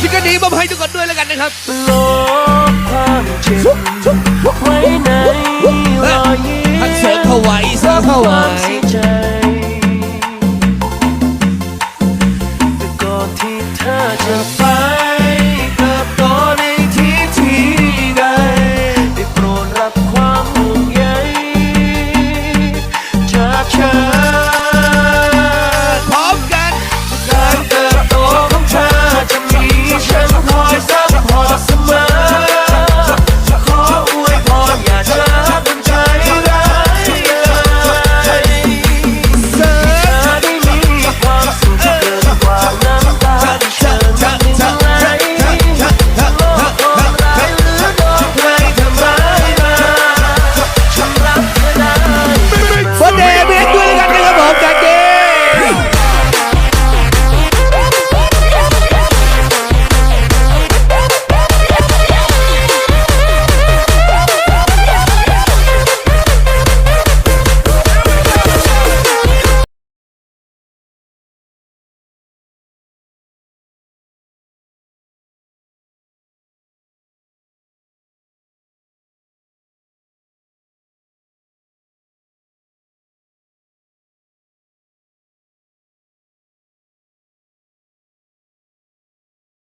ซิงเกนี้มาให้ทุกคนด้วยแล้วกันนะครับลบความเจ็บไว้ในรอยยิ้มทักเสือเข้าไว้เสือเข้าไว้